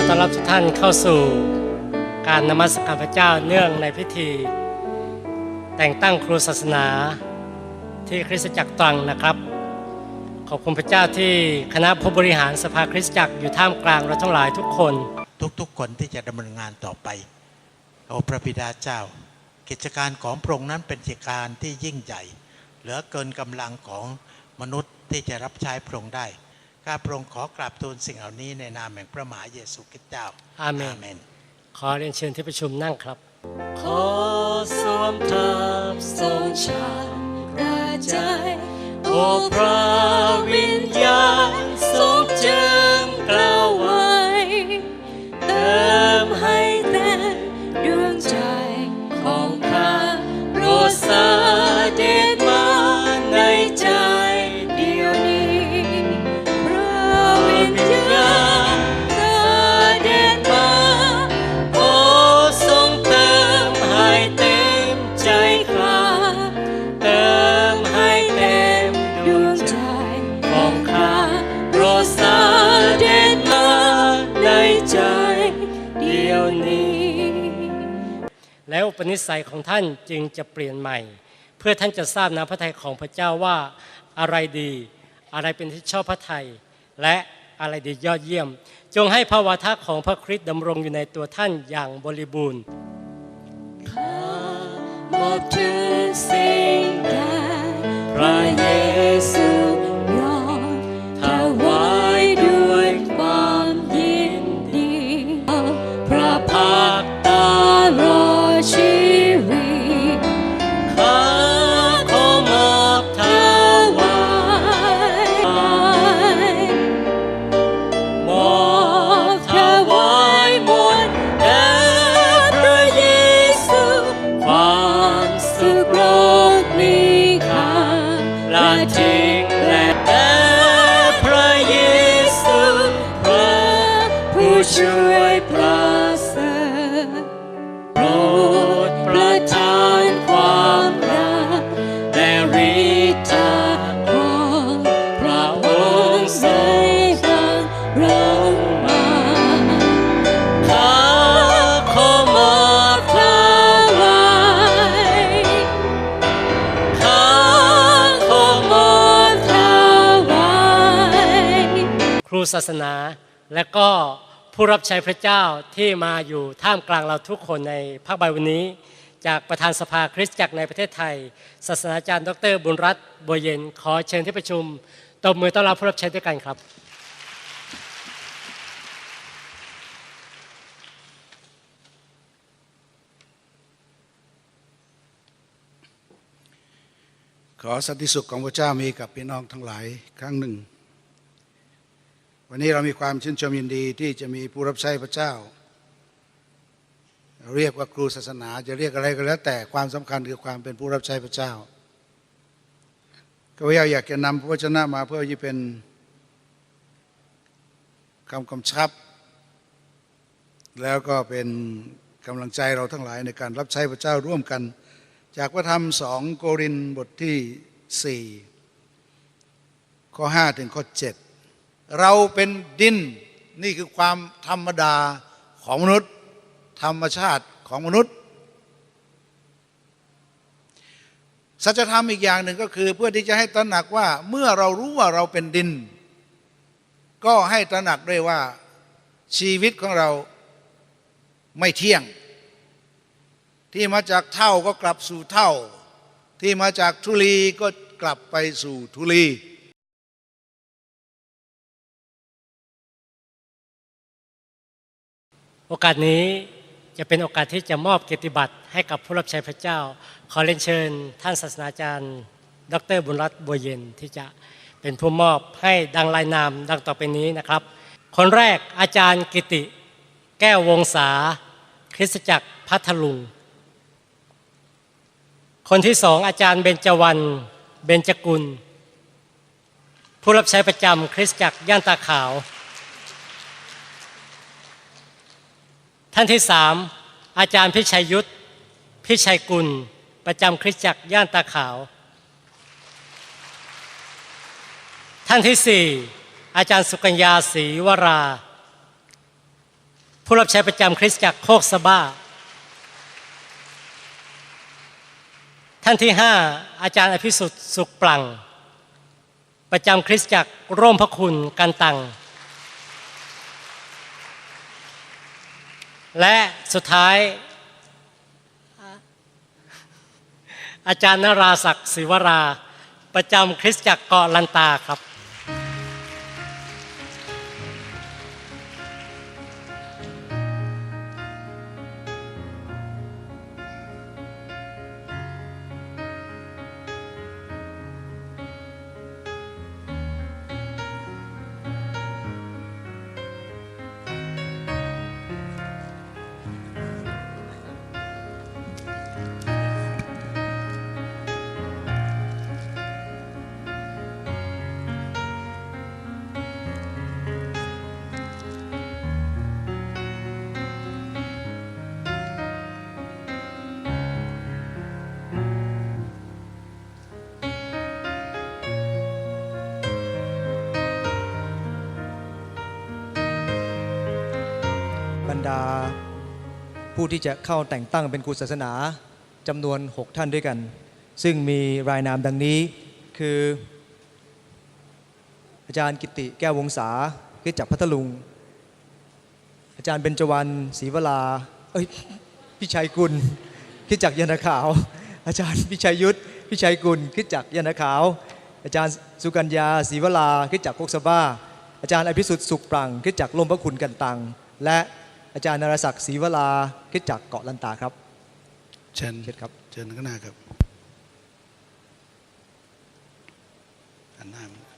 ขอต้อนรับทุกท่านเข้าสู่การนมัสการพระเจ้าเนื่องในพิธี แต่งตั้งครูศาสนาที่คริสตจักรตรังนะครับ ขอบคุณพระเจ้าที่คณะผู้บริหารสภาคริสตจักรอยู่ท่ามกลางเราทั้งหลายทุกคน ทุกๆคนที่จะดำเนินงานต่อไปโอ้พระบิดาเจ้า กิจการของพระองค์นั้นเป็นกิจการที่ยิ่งใหญ่ เหลือเกินกำลังของมนุษย์ที่จะรับใช้พระองค์ได้ ข้าพระองค์ขอกราบทูลสิ่งเหล่านี้ในนามแห่งพระมหาเยซูคริสต์เจ้า อาเมน ขอเรียนเชิญที่ประชุมนั่งครับ ขอสวมทับทรงชาติราใจโอพระวิญญาณทรงเจิมกล่า ปนิสัยของท่านจึงจะเปลี่ยนใหม่ เพื่อท่านจะทราบน้ำพระทัยของพระเจ้าว่าอะไรดี อะไรเป็นที่ชอบพระทัยและอะไรดียอดเยี่ยม จงให้พระวะทะของพระคริสต์ดำรงอยู่ในตัวท่านอย่างบริบูรณ์ ผู้ช่วยประเสริฐโปรดประทานความรักและฤทธาของพระองค์ทรงบังลงมาข้าขอมอบถวายข้าขอมอบถวายครูศาสนาและก็ ผู้รับใช้พระเจ้าที่มาอยู่ท่ามกลางเราทุกคนในภาคบ่ายวันนี้ จากประธานสภาคริสตจักรในประเทศไทย ศาสนาจารย์ ดร บุญรัตน์บัวเย็น ขอเชิญที่ประชุมตบมือต้อนรับผู้รับใช้ด้วยกันครับ ขอสันติสุขของพระเจ้ามีกับพี่น้องทั้งหลายครั้งหนึ่ง วันนี้เรามีความชื่นชมยินดีที่จะมีผู้รับใช้พระเจ้า เรียกว่าครูศาสนาจะเรียกอะไรก็แล้ว แต่ความสำคัญคือความเป็นผู้รับใช้พระเจ้าข้าพเจ้าอยากจะนำพระวจนะมาเพื่อที่เป็นคำกำชับ แล้วก็เป็นกำลังใจเราทั้งหลายในการรับใช้พระเจ้าร่วมกัน จากพระธรรมสองโกรินบทที่สี่ข้อห้าถึงข้อเจ็ด เราเป็นดินนี่คือความธรรมดาของมนุษย์ ธรรมชาติของมนุษย์ สัจธรรมอีกอย่างหนึ่งก็คือ เพื่อที่จะให้ตระหนักว่าเมื่อเรารู้ว่าเราเป็นดิน ก็ให้ตระหนักด้วยว่าชีวิตของเราไม่เที่ยง ที่มาจากเท่าก็กลับสู่เท่า ที่มาจากทุลีก็กลับไปสู่ทุลี โอกาสนี้จะเป็นโอกาสที่จะมอบเกียรติบัตรให้กับผู้รับใช้พระเจ้า ขอเรียนเชิญ ท่านศาสนาจารย์ ดรบุญรัตน์บัวเย็นที่จะเป็นผู้มอบให้ดังรายนามดังต่อไปนี้นะครับ คนแรกอาจารย์กิติ แก้ววงศาคริสตจักรพัทลุง คนที่สองอาจารย์เบญจวรรณเบญจกุล ผู้รับใช้ประจำคริสตจักรย่านตาขาว ท่านที่สามอาจารย์พิชัยยุทธพิชัยกุล ประจำคริสตจักรย่านตาขาว ท่านที่สี่อาจารย์สุกัญญาศรีวรา ผู้รับใช้ประจำคริสตจักรโคกสะบ้า ท่านที่ห้าอาจารย์อภิสุทธิ์สุขปลัง ประจำคริสตจักรร่มพระคุณกันตัง และสุดท้าย อาจารย์นราศักดิ์ศิวรา ประจำคริสตจักรเกาะลันตาครับ ดา ผู้ที่จะเข้าแต่งตั้งเป็นครูศาสนาจำนวน 6 ท่านด้วยกัน ซึ่งมีรายนามดังนี้คือ อาจารย์กิติแก้ววงศาคริสตจากพัทลุง อาจารย์เบญจวรรณศรีวราเอ้ยพี่ชัยกุลคริสตจากยานาขาว อาจารย์พิชัยยุทธพิชัยกุลคริสตจากยานาขาว อาจารย์สุกัญญาศรีวราคริสตจากโคกสบ้าอาจารย์อภิสุทธิ์สุขปรังคริสตจากลมพระคุณกันตัง และ อาจารย์นรศักดิ์ศรีวราคริสตจากเกาะลันตาครับ เชิญเชิญครับ เชิญข้างหน้าครับหันหน้ามา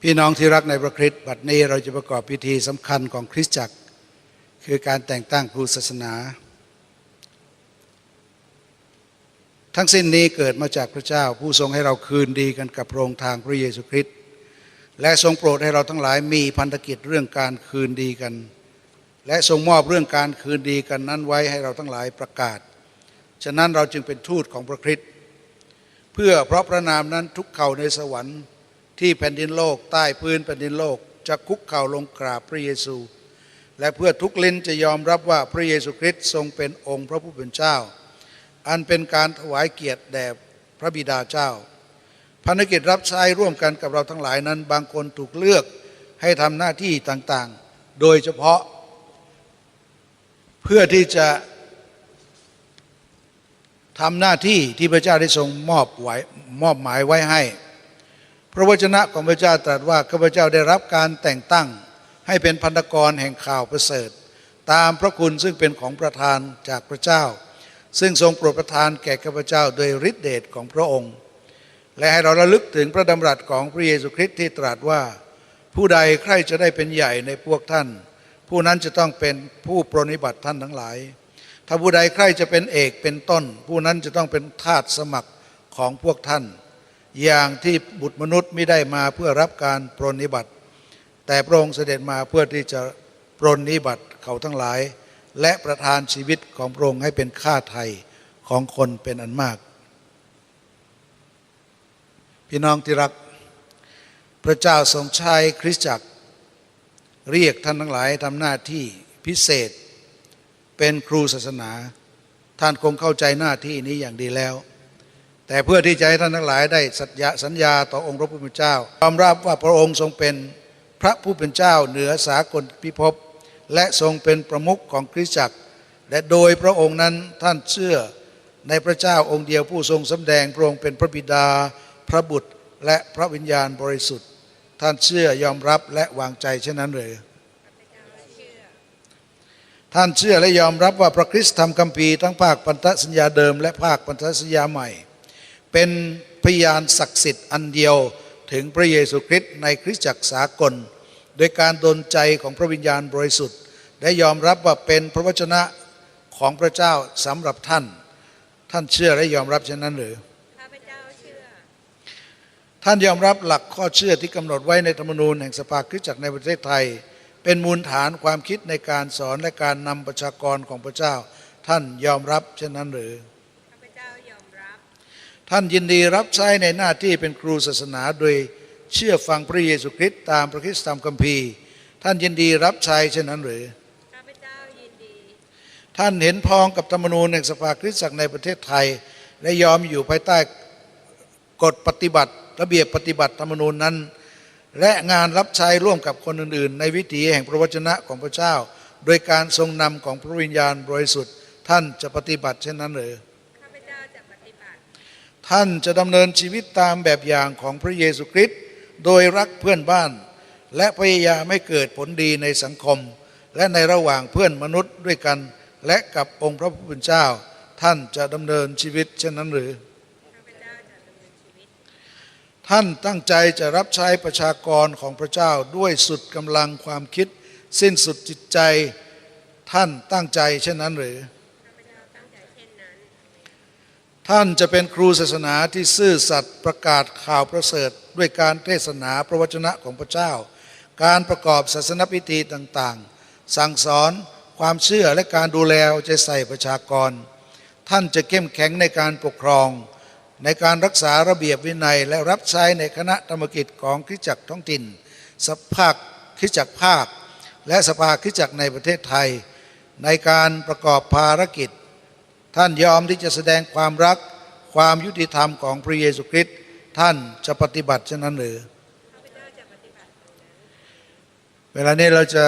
พี่น้องที่รักในพระคริสต์บัดนี้เราจะประกอบพิธีสำคัญของคริสตจักร คือการแต่งตั้งครูศาสนา ทั้งสิ้นนี้เกิดมาจากพระเจ้า ผู้ทรงให้เราคืนดีกันกับพระองค์ทางพระเยซูคริสต์และทรงโปรดให้เราทั้งหลายมีพันธกิจเรื่องการคืนดีกัน และทรงมอบเรื่องการคืนดีกันนั้นไว้ให้เราทั้งหลายประกาศ ฉะนั้นเราจึงเป็นทูตของพระคริสต์เพื่อเพราะพระนามนั้นทุกเข่าในสวรรค์ที่แผ่นดินโลกใต้พื้นแผ่นดินโลกจะคุกเข่าลงกราบพระเยซู และเพื่อทุกลิ้นจะยอมรับว่าพระเยซูคริสต์ทรงเป็นองค์พระผู้เป็นเจ้า อันเป็นการถวายเกียรติแด่พระบิดาเจ้าภารกิจรับใช้ร่วมกันกับเราทั้งหลายนั้น บางคนถูกเลือกให้ทำหน้าที่ต่างๆ โดยเฉพาะ เพื่อที่จะทำหน้าที่ที่พระเจ้าได้ทรงมอบไว้มอบหมายไว้ให้ พระวจนะของพระเจ้าตรัสว่าข้าพเจ้าได้รับการแต่งตั้งให้เป็นพันธกรแห่งข่าวประเสริฐ ตามพระคุณซึ่งเป็นของประทานจากพระเจ้า ซึ่งทรงโปรดประทานแก่ข้าพเจ้าโดยฤทธิเดชของพระองค์ และให้เราระลึกถึงพระดำรัสของพระเยซูคริสต์ที่ตรัสว่า ผู้ใดใครจะได้เป็นใหญ่ในพวกท่าน ผู้นั้นจะต้องเป็นผู้ปรนนิบัติท่านทั้งหลาย ถ้าผู้ใดใครจะเป็นเอกเป็นต้น ผู้นั้นจะต้องเป็นทาสสมัครของพวกท่าน อย่างที่บุตรมนุษย์ไม่ได้มาเพื่อรับการปรนนิบัติ แต่พระองค์เสด็จมาเพื่อที่จะปรนนิบัติเขาทั้งหลาย และประทานชีวิตของพระองค์ให้เป็นค่าไทยของคนเป็นอันมาก พี่น้องที่รัก พระเจ้าทรงใช้คริสตจักร เรียกท่านทั้งหลายทำหน้าที่พิเศษ เป็นครูศาสนา ท่านคงเข้าใจหน้าที่นี้อย่างดีแล้ว แต่เพื่อที่จะให้ท่านทั้งหลายได้สัญญาสัญญาต่อองค์พระผู้เป็นเจ้ายอมรับว่าพระองค์ทรงเป็นพระผู้เป็นเจ้าเหนือสากลพิภพ และทรงเป็นประมุขของคริสตจักร และโดยพระองค์นั้นท่านเชื่อในพระเจ้าองค์เดียวผู้ทรงสำแดงพระองค์เป็นพระบิดา พระบุตรและพระวิญญาณบริสุทธิ์ ท่านเชื่อยอมรับและวางใจเช่นนั้นหรือท่านเชื่อและยอมรับว่าพระคริสต์ทำคัมภีร์ทั้งภาคพันธสัญญาเดิม และภาคพันธสัญญาใหม่ เป็นพยานศักดิ์สิทธิ์อันเดียวถึงพระเยซูคริสต์ในคริสตจักรสากล โดยการดลใจของพระวิญญาณบริสุทธิ์ และยอมรับว่าเป็นพระวจนะของพระเจ้าสำหรับท่าน ท่านเชื่อและยอมรับเช่นนั้นหรือข้าพเจ้าเชื่อ ท่านยอมรับหลักข้อเชื่อที่กำหนดไว้ในธรรมนูญแห่งสภาคริสตจักรในประเทศไทย เป็นมูลฐานความคิดในการสอนและการนำประชากรของพระเจ้า ท่านยอมรับเช่นนั้นหรือข้าพเจ้ายอมรับ ท่านยินดีรับใช้ในหน้าที่เป็นครูศาสนาโดยเชื่อฟังพระเยซูคริสต์ตามพระคริสตธรรมคัมภีร์ ท่านยินดีรับใช้เช่นนั้นหรือ ข้าพเจ้ายินดี ท่านเห็นพ้องกับธรรมนูญแห่งสภาคริสตจักรในประเทศไทย และยอมอยู่ภายใต้กฎปฏิบัติ ระเบียบปฏิบัติธรรมนูญนั้น และงานรับใช้ร่วมกับคนอื่น ๆ ในวิถีแห่งพระวจนะของพระเจ้า โดยการทรงนำของพระวิญญาณบริสุทธิ์ท่านจะปฏิบัติเช่นนั้นหรือข้าพเจ้าจะปฏิบัติท่านจะดำเนินชีวิตตามแบบอย่างของพระเยซูคริสต์โดยรักเพื่อนบ้าน และพยายามให้เกิดผลดีในสังคม และในระหว่างเพื่อนมนุษย์ด้วยกัน และกับองค์พระผู้เป็นเจ้า ท่านจะดำเนินชีวิต เช่นนั้นหรือ ท่านตั้งใจจะรับใช้ประชากรของพระเจ้าด้วยสุดกำลังความคิด สิ้นสุดจิตใจ ท่านตั้งใจเช่นนั้นหรือ ท่านจะเป็นครูศาสนาที่ซื่อสัตย์ประกาศข่าวประเสริฐ ด้วยการเทศนาพระวจนะของพระเจ้า การประกอบศาสนพิธีต่าง ๆ สั่งสอน ความเชื่อและการดูแลเอาใจใส่ประชากร ท่านจะเข้มแข็งในการปกครอง ในการรักษาระเบียบวินัย และรับใช้ในคณะธรรมกิจของคริสจักรท้องถิ่นสภาคคริสจักรภาค และสภาคริสจักรในประเทศไทย ในการประกอบภารกิจ ท่านยอมที่จะแสดงความรักความยุติธรรมของพระเยซูคริสต์ท่านจะปฏิบัติเช่นนั้นหรือเจ้าเวลานี้เราจะ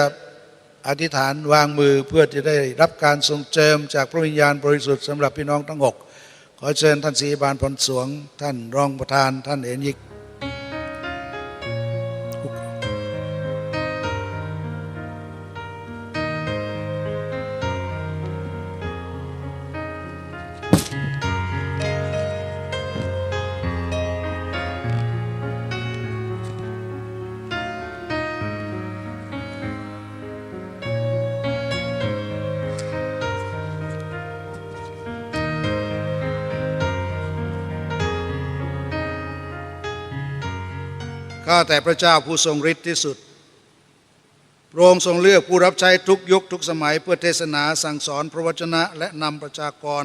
อธิษฐานวางมือเพื่อจะได้รับการทรงเจิมจากพระวิญญาณบริสุทธิ์สำหรับพี่น้องทั้งหกขอเชิญท่านศรีบานพลสวง ท่านรองประธาน ท่านเอ็นยิก ข้าแต่พระเจ้าผู้ทรงฤทธิ์ที่สุดพระองค์ทรงเลือกผู้รับใช้ทุกยุคทุกสมัยเพื่อเทศนาสั่งสอนพระวจนะและนำประชากร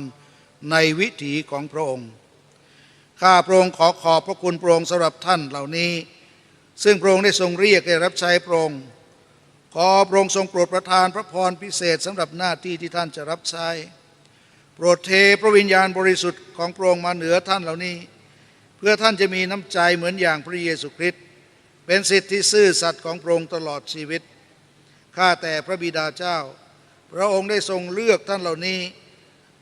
ในวิถีของพระองค์ ข้าพระองค์ขอขอบพระคุณพระองค์สำหรับท่านเหล่านี้ ซึ่งพระองค์ได้ทรงเรียกให้รับใช้พระองค์ ขอพระองค์ทรงโปรดประทานพระพรพิเศษสำหรับหน้าที่ที่ท่านจะรับใช้ โปรดเทพระวิญญาณบริสุทธิ์ของพระองค์มาเหนือท่านเหล่านี้ เพื่อท่านจะมีน้ำใจเหมือนอย่างพระเยซูคริสต์ เป็นสิทธิที่ซื่อสัตย์ของพระองค์ตลอดชีวิต ข้าแต่พระบิดาเจ้า พระองค์ได้ทรงเลือกท่านเหล่านี้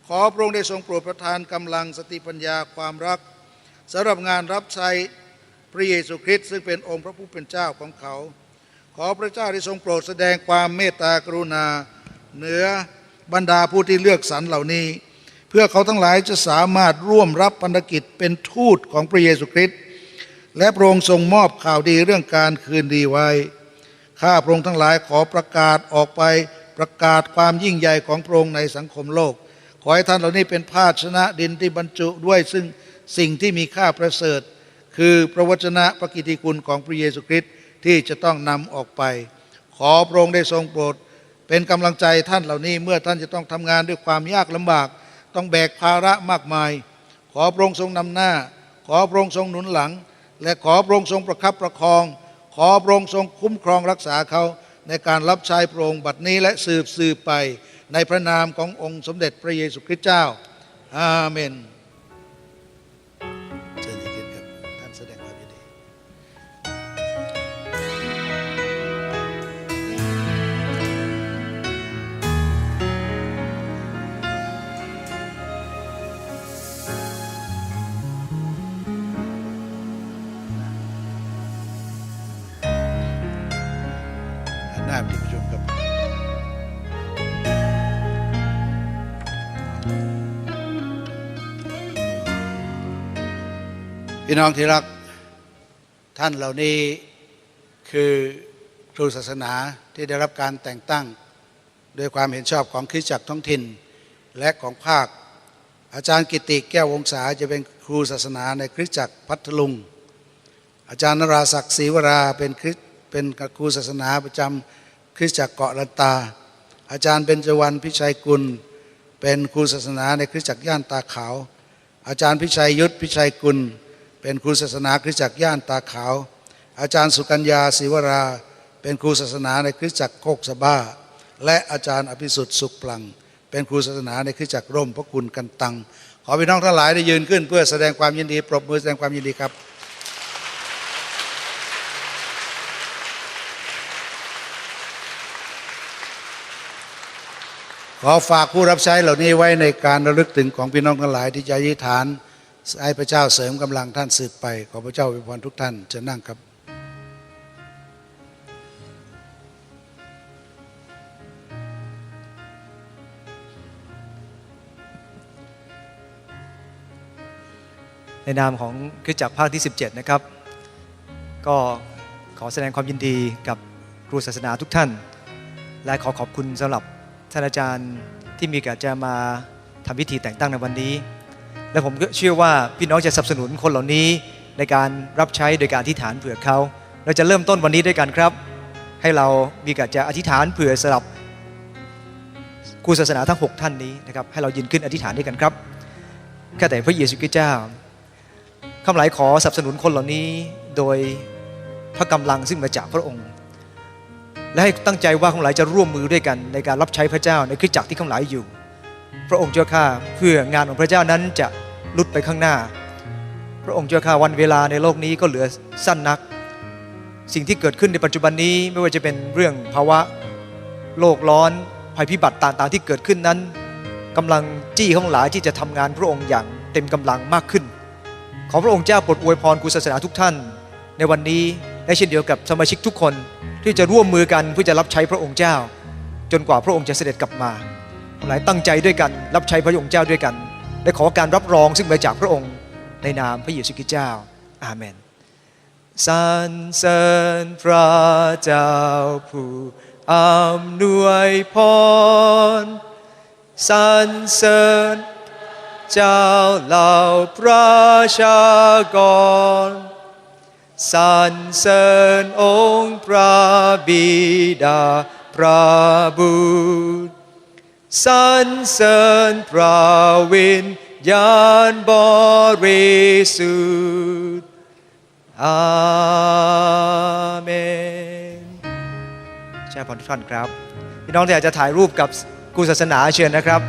ขอพระองค์ได้ทรงโปรดประทานกำลังสติปัญญาความรักสำหรับงานรับใช้พระเยซูคริสต์ซึ่งเป็นองค์พระผู้เป็นเจ้าของเขา ขอพระเจ้าได้ทรงโปรดแสดงความเมตตากรุณา เหนือบรรดาผู้ที่เลือกสรรเหล่านี้ เพื่อเขาทั้งหลายจะสามารถร่วมรับพันธกิจเป็นทูตของพระเยซูคริสต์ และพระองค์ทรงมอบข่าวดีเรื่องการคืนดีไว้ ข้าพระองค์ทั้งหลายขอประกาศออกไปประกาศความยิ่งใหญ่ของพระองค์ในสังคมโลก ขอให้ท่านเหล่านี้เป็นภาชนะดินที่บรรจุด้วยซึ่งสิ่งที่มีค่าประเสริฐ คือพระวจนะพระกิตติคุณของพระเยซูคริสต์ที่จะต้องนำออกไป ขอพระองค์ได้ทรงโปรด เป็นกำลังใจท่านเหล่านี้เมื่อท่านจะต้องทำงานด้วยความยากลำบาก ต้องแบกภาระมากมาย ขอพระองค์ทรงนำหน้า ขอพระองค์ทรงหนุนหลัง และขอพระองค์ทรงประคับประคอง ขอพระองค์ทรงคุ้มครองรักษาเขาในการรับใช้พระองค์บัดนี้และสืบสืบไปในพระนามขององค์สมเด็จพระเยซูคริสต์เจ้า อาเมน พี่น้องที่รักท่านเหล่านี้คือครูศาสนาที่ได้รับการแต่งตั้งโดยความเห็นชอบของคริสตจักรท้องถิ่นและของภาค อาจารย์กิติแก้ววงศาจะเป็นครูศาสนาในคริสตจักรพัทลุง อาจารย์นราศักดิ์ศรีวราเป็นคริสเป็นครูศาสนาประจำคริสตจักรเกาะลันตา อาจารย์เบญจวรรณพิชัยกุล เป็นครูศาสนาในคริสตจักรย่านตาขาว อาจารย์พิชัยยุทธพิชัยกุล เป็นครูศาสนาคริสตจักรย่านตาขาว อาจารย์สุกัญญาศิวรา เป็นครูศาสนาในคริสตจักรโคกสะบ้า และอาจารย์อภิสุทธิ์สุขปลัง เป็นครูศาสนาในคริสตจักรร่มพระคุณกันตัง ขอพี่น้องทั้งหลายได้ยืนขึ้นเพื่อแสดงความยินดี ปรบมือแสดงความยินดีครับขอฝากผู้รับใช้เหล่านี้ไว้ในการระลึกถึงของพี่น้องทั้งหลายที่จะอธิฐาน ให้พระเจ้าเสริมกำลังท่านสืบไป ขอพระเจ้าอวยพรทุกท่านจะนั่งครับในนามของคริสตจักรภาคที่ 17 นะครับ ก็ขอแสดงความยินดีกับครูศาสนาทุกท่าน และขอขอบคุณสำหรับท่านอาจารย์ที่มีกาสจะมาทำพิธีแต่งตั้งในวันนี้ และผมก็เชื่อว่าพี่น้องจะสนับสนุนคนเหล่านี้ในการรับใช้โดยการอธิษฐานเผื่อเขา เราจะเริ่มต้นวันนี้ด้วยกันครับ ให้เรามีกาสจะอธิษฐานเผื่อสำหรับครูศาสนาทั้ง 6 ท่านนี้นะครับให้เรายืนขึ้นอธิษฐานด้วยกันครับข้าแต่พระเยซูคริสต์เจ้าคำหลายขอสนับสนุนคนเหล่านี้โดยพระกำลังซึ่งมาจากพระองค์ และให้ตั้งใจว่าคำหลายจะร่วมมือด้วยกันในการรับใช้พระเจ้าในคริสตจักรที่คำหลายอยู่ พระองค์เจ้าข้าเพื่องานของพระเจ้านั้นจะลุดไปข้างหน้า พระองค์เจ้าข้าวันเวลาในโลกนี้ก็เหลือสั้นนัก สิ่งที่เกิดขึ้นในปัจจุบันนี้ไม่ว่าจะเป็นเรื่องภาวะโลกร้อนภัยพิบัติต่างๆที่เกิดขึ้นนั้นกำลังจี้ข้างหลายที่จะทำงานพระองค์อย่างเต็มกำลังมากขึ้น ขอพระองค์เจ้าโปรดอวยพรครูศาสนาทุกท่าน ในวันนี้และเช่นเดียวกับสมาชิกทุกคนที่จะร่วมมือกันเพื่อจะรับใช้พระองค์เจ้า จนกว่าพระองค์จะเสด็จกลับมา หลายตั้งใจด้วยกัน รับใช้พระองค์เจ้าด้วยกันและขอการรับรองซึ่งมาจากพระองค์ในนามพระเยซูคริสต์เจ้า อาเมนสรรเสริญพระเจ้าผู้อำนวยพรสรรเสริญเจ้าเหล่าประชากรสรรเสริญองค์พระบิดาพระบุตร สรรเสริญพระวิญญาณบริสุทธิ์ อาเมนใช่พรทุกท่านครับ พี่น้องที่อยากจะถ่ายรูปกับครูศาสนาเชิญนะครับ